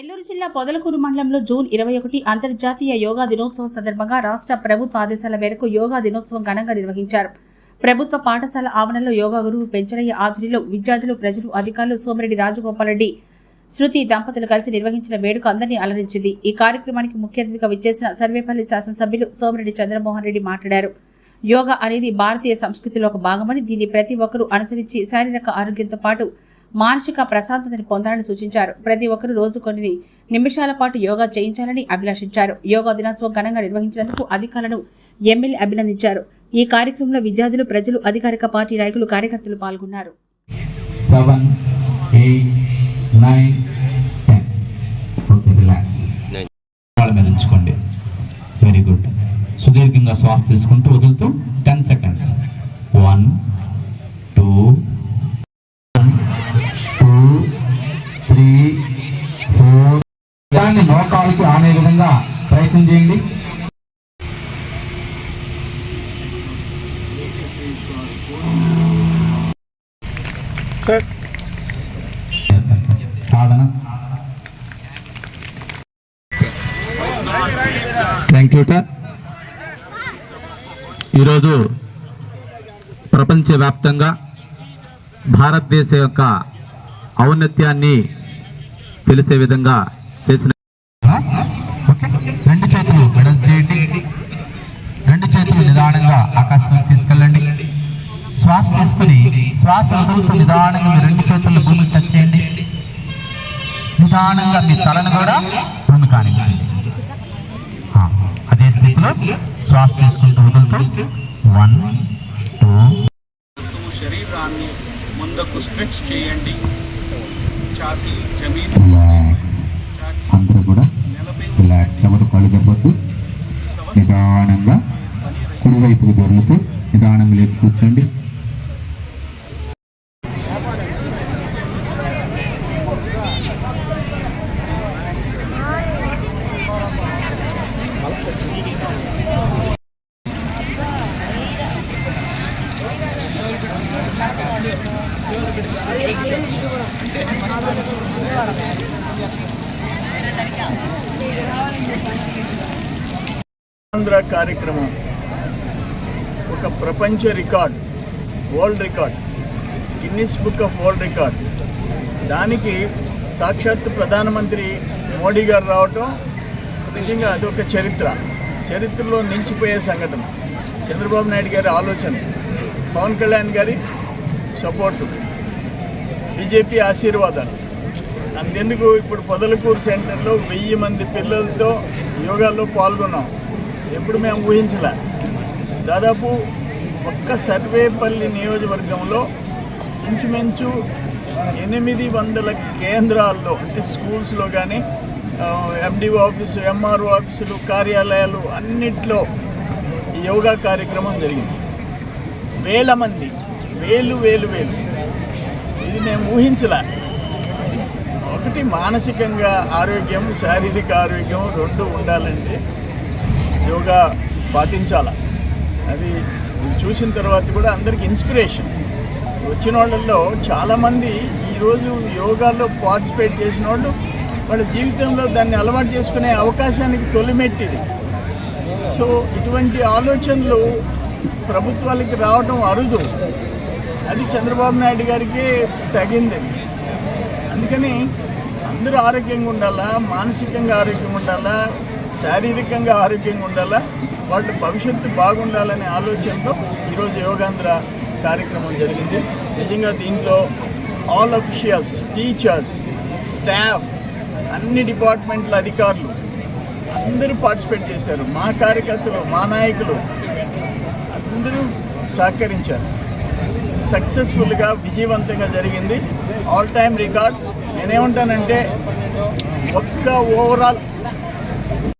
నెల్లూరు జిల్లా పొదలకూరు మండలంలో జూన్ ఇరవై ఒకటి అంతర్జాతీయ యోగా దినోత్సవం సందర్భంగా రాష్ట్ర ప్రభుత్వ ఆదేశాల మేరకు యోగా దినోత్సవం ఘనంగా నిర్వహించారు. ప్రభుత్వ పాఠశాల ఆవరణలో యోగా గురువు పెంచరయ్య ఆధ్వర్యంలో విద్యార్థులు ప్రజలు అధికారులు సోమిరెడ్డి రాజగోపాలరెడ్డి శృతి దంపతులు కలిసి నిర్వహించిన వేడుక అందరినీ అలరించింది. ఈ కార్యక్రమానికి ముఖ్య అతిథిగా విచ్చేసిన సర్వేపల్లి శాసనసభ్యులు సోమిరెడ్డి చంద్రమోహన్ రెడ్డి మాట్లాడారు. యోగా అనేది భారతీయ సంస్కృతిలో ఒక భాగమని దీన్ని ప్రతి ఒక్కరూ అనుసరించి శారీరక ఆరోగ్యంతో పాటు మానసిక ప్రశాంతతని పొందాలని సూచించారు. ప్రతి ఒక్కరూ రోజు కొన్ని నిమిషాల పాటు యోగా చేయించాలని అభిలాషించారు. యోగా దినోత్సవం ఘనంగా నిర్వహించినందుకు అధికారులను ఎమ్మెల్యే అభినందించారు. ఈ కార్యక్రమంలో విద్యార్థులు ప్రజలు అధికారిక పార్టీ నాయకులు కార్యకర్తలు పాల్గొన్నారు. వెరీ గుడ్ సుదీర్ఘంగా శ్వాస తీసుకుంటూ వదులుతూ టెన్ సెకండ్స్ వన్ మోకాలకి ఆనే విధంగా ప్రయత్నం చేయండి. సాధన. థ్యాంక్ యూ సార్ ఈరోజు ప్రపంచవ్యాప్తంగా భారతదేశం యొక్క ఔన్నత్యాన్ని తెలిసే విధంగా చేసిన రెండు చేతులు మెడల్ చేయండి రెండు చేతులు నిదానంగా ఆకాశంలోకి తీసుకెళ్ళండి శ్వాస తీసుకుని శ్వాస వదులుతూ నిదానంగా మీ రెండు చేతులు భూమికి టచ్ చేయండి. నిదానంగా మీ తలను కూడా భూమి కానించండి. ఆ, అదే స్థితిలో శ్వాస తీసుకుంటూ వదులుతూ వన్ టూ. శరీరాన్ని ముందుకు స్ట్రెచ్ చేయండి. ఛాతీ జమీన్. రిలాక్స్. అందరూ కూడా రిలాక్స్ ఎవరు కళ్ళు దెబ్బద్దు శ్వాస నిదానంగా కుడివైపుకు దొరుకుతూ నిదానంగా లేచి కూర్చోండి. ఆంధ్ర కార్యక్రమం. ఒక ప్రపంచ record world record Guinness book of world record. దానికి సాక్షాత్ ప్రధానమంత్రి మోడీ గారు రావటం నిజంగా అదొక చరిత్ర. చరిత్రలో నిలిచిపోయే సంఘటన. చంద్రబాబు నాయుడు గారి ఆలోచన. పవన్ కళ్యాణ్ గారి సపోర్టు. బీజేపీ ఆశీర్వాదాలు. అంతెందుకు ఇప్పుడు పొదలకూరు సెంటర్లో వెయ్యి మంది పిల్లలతో యోగాలో పాల్గొన్నాం. ఎప్పుడు మేము ఊహించలే. దాదాపు ఒక్క సర్వేపల్లి నియోజకవర్గంలో ఇంచుమించు ఎనిమిది వందల కేంద్రాల్లో అంటే స్కూల్స్లో కానీ ఎండిఓ ఆఫీసు ఎంఆర్ఓ ఆఫీసులు కార్యాలయాలు అన్నిట్లో యోగా కార్యక్రమం జరిగింది. వేల మంది వేలు వేలు వేలు. ఇది మేము ఊహించలే. ఒకటి మానసికంగా ఆరోగ్యం శారీరక ఆరోగ్యం రెండు ఉండాలంటే యోగా పాటించాల? అది చూసిన తర్వాత కూడా అందరికి ఇన్స్పిరేషన్. వచ్చిన వాళ్ళల్లో చాలామంది ఈరోజు యోగాలో పార్టిసిపేట్ చేసిన వాళ్ళు వాళ్ళ జీవితంలో దాన్ని అలవాటు చేసుకునే అవకాశానికి తొలిమెట్టిది. సో ఇటువంటి ఆలోచనలు ప్రభుత్వాలకి రావడం అరుదు. అది చంద్రబాబు నాయుడు గారికి తగింది. అందుకని అందరూ ఆరోగ్యంగా ఉండాలా? మానసికంగా ఆరోగ్యంగా ఉండాలా? శారీరకంగా ఆరోగ్యంగా ఉండాలా? వాళ్ళ భవిష్యత్తు బాగుండాలనే ఆలోచనతో ఈరోజు యోగాంధ్ర కార్యక్రమం జరిగింది. నిజంగా దీంట్లో ఆల్ అఫీషియల్స్ టీచర్స్ స్టాఫ్ అన్ని డిపార్ట్మెంట్ల అధికారులు అందరూ పార్టిసిపేట్ చేశారు. మా కార్యకర్తలు మా నాయకులు అందరూ సహకరించారు. సక్సెస్ఫుల్గా విజయవంతంగా జరిగింది. ఆల్ టైమ్ రికార్డ్ నేనేమంటానంటే ఒక్క ఓవరాల్